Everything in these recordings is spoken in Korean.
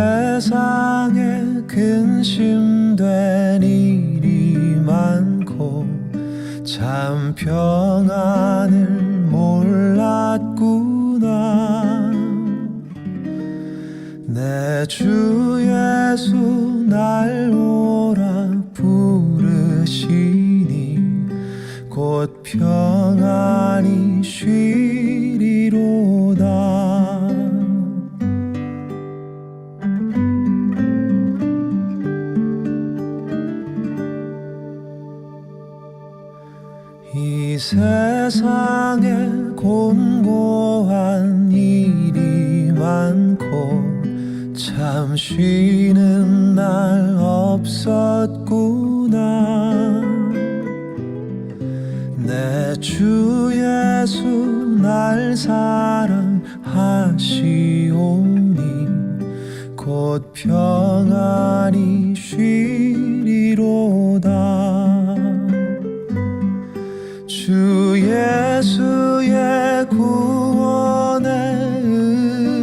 이 세상에 근심된 일이 많고 참 평안을 몰랐구나. 내 주 예수 날 오라 부르시니 곧평 이 세상에 곤고한 일이 많고 참 쉬는 날 없었구나. 내 주 예수 날 사랑하시오니 곧 평안히 쉬리로다 예수의 구원의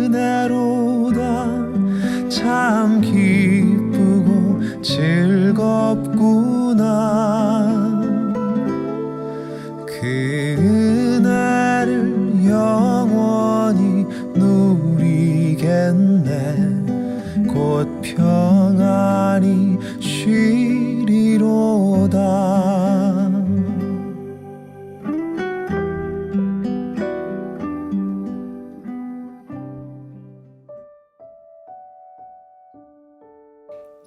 은혜로 다. 참 기쁘고 즐겁구나. 그 은혜를 영원히 누리겠네. 곧 평안히 쉬리로다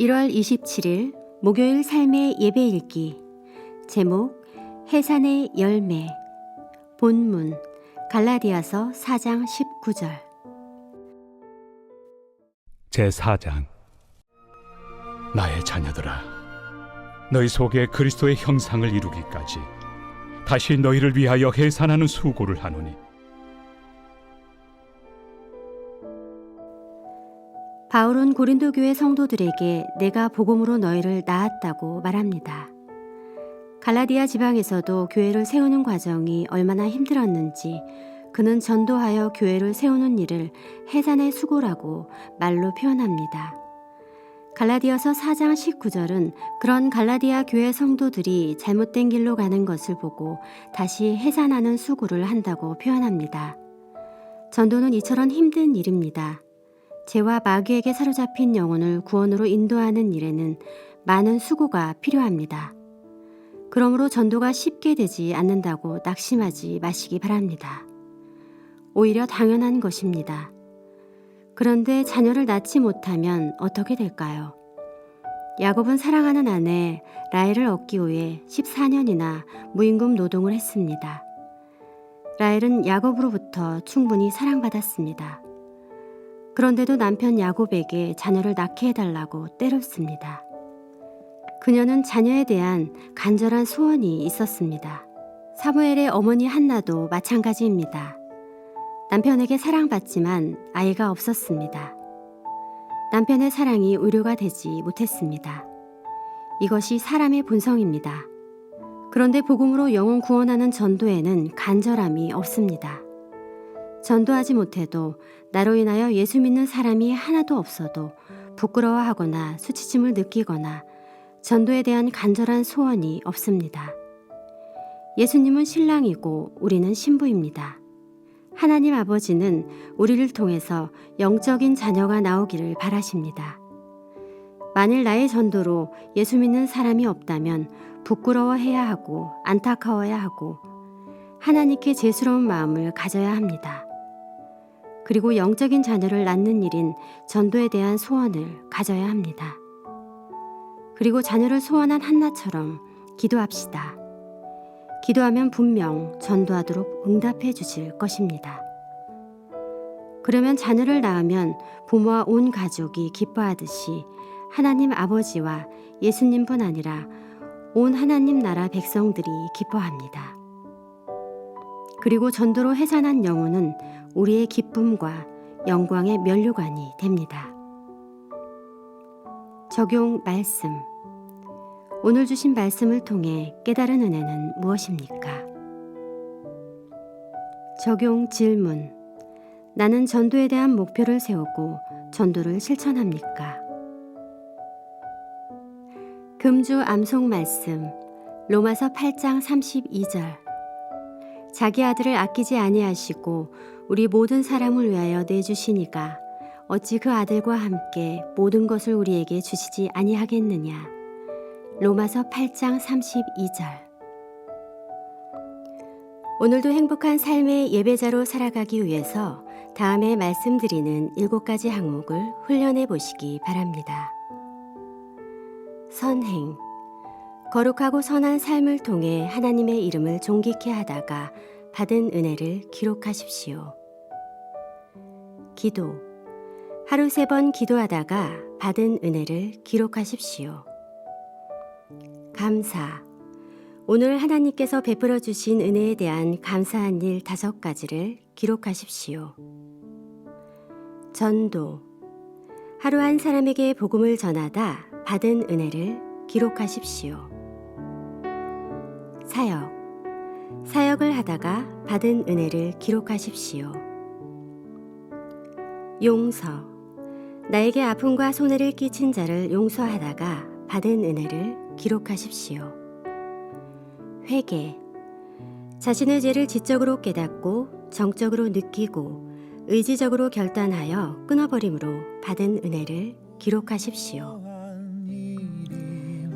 일월 27일 목요일 삶의 예배 읽기. 제목 해산의 열매. 본문 갈라디아서 4장 19절. 제4장 나의 자녀들아 너희 속에 그리스도의 형상을 이루기까지 다시 너희를 위하여 해산하는 수고를 하노니 바울은 고린도 교회 성도들에게 내가 복음으로 너희를 낳았다고 말합니다. 갈라디아 지방에서도 교회를 세우는 과정이 얼마나 힘들었는지 그는 전도하여 교회를 세우는 일을 해산의 수고라고 말로 표현합니다. 갈라디아서 4장 19절은 그런 갈라디아 교회 성도들이 잘못된 길로 가는 것을 보고 다시 해산하는 수고를 한다고 표현합니다. 전도는 이처럼 힘든 일입니다. 죄와 마귀에게 사로잡힌 영혼을 구원으로 인도하는 일에는 많은 수고가 필요합니다. 그러므로 전도가 쉽게 되지 않는다고 낙심하지 마시기 바랍니다. 오히려 당연한 것입니다. 그런데 자녀를 낳지 못하면 어떻게 될까요? 야곱은 사랑하는 아내 라헬을 얻기 위해 14년이나 무임금 노동을 했습니다. 라헬은 야곱으로부터 충분히 사랑받았습니다. 그런데도 남편 야곱에게 자녀를 낳게 해달라고 때렸습니다. 그녀는 자녀에 대한 간절한 소원이 있었습니다. 사무엘의 어머니 한나도 마찬가지입니다. 남편에게 사랑받지만 아이가 없었습니다. 남편의 사랑이 의료가 되지 못했습니다. 이것이 사람의 본성입니다. 그런데 복음으로 영혼 구원하는 전도에는 간절함이 없습니다. 전도하지 못해도 나로 인하여 예수 믿는 사람이 하나도 없어도 부끄러워하거나 수치심을 느끼거나 전도에 대한 간절한 소원이 없습니다. 예수님은 신랑이고 우리는 신부입니다. 하나님 아버지는 우리를 통해서 영적인 자녀가 나오기를 바라십니다. 만일 나의 전도로 예수 믿는 사람이 없다면 부끄러워해야 하고 안타까워야 하고 하나님께 죄스러운 마음을 가져야 합니다. 그리고 영적인 자녀를 낳는 일인 전도에 대한 소원을 가져야 합니다. 그리고 자녀를 소원한 한나처럼 기도합시다. 기도하면 분명 전도하도록 응답해 주실 것입니다. 그러면 자녀를 낳으면 부모와 온 가족이 기뻐하듯이 하나님 아버지와 예수님뿐 아니라 온 하나님 나라 백성들이 기뻐합니다. 그리고 전도로 해산한 영혼은 우리의 기쁨과 영광의 면류관이 됩니다. 적용 말씀. 오늘 주신 말씀을 통해 깨달은 은혜는 무엇입니까? 적용 질문. 나는 전도에 대한 목표를 세우고 전도를 실천합니까? 금주 암송 말씀 로마서 8장 32절 자기 아들을 아끼지 아니하시고 우리 모든 사람을 위하여 내주시니가 어찌 그 아들과 함께 모든 것을 우리에게 주시지 아니하겠느냐 로마서 8장 32절 오늘도 행복한 삶의 예배자로 살아가기 위해서 다음에 말씀드리는 일곱 가지 항목을 훈련해 보시기 바랍니다. 선행. 거룩하고 선한 삶을 통해 하나님의 이름을 존귀케 하다가 받은 은혜를 기록하십시오. 기도. 하루 세 번 기도하다가 받은 은혜를 기록하십시오. 감사. 오늘 하나님께서 베풀어 주신 은혜에 대한 감사한 일 다섯 가지를 기록하십시오. 전도. 하루 한 사람에게 복음을 전하다 받은 은혜를 기록하십시오. 사역. 사역을 하다가 받은 은혜를 기록하십시오. 용서. 나에게 아픔과 손해를 끼친 자를 용서하다가 받은 은혜를 기록하십시오. 회개. 자신의 죄를 지적으로 깨닫고 정적으로 느끼고 의지적으로 결단하여 끊어버림으로 받은 은혜를 기록하십시오.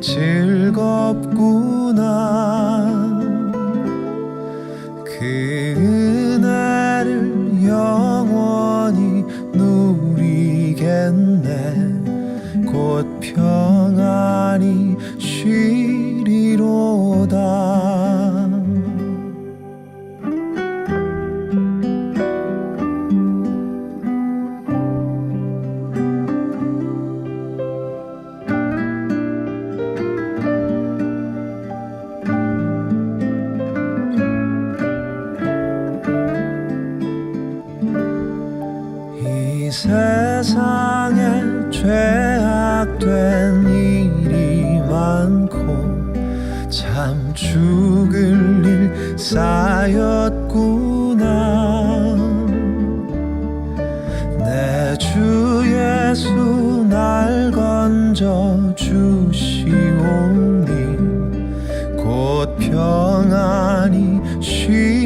즐겁구 세상에 죄악된 일이 많고 참 죽을 일 쌓였구나. 내 주 예수 날 건져 주시오니. 곧 평안히 쉬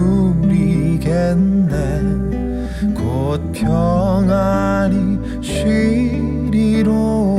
누리겠네. 곧 평안히 쉬리로.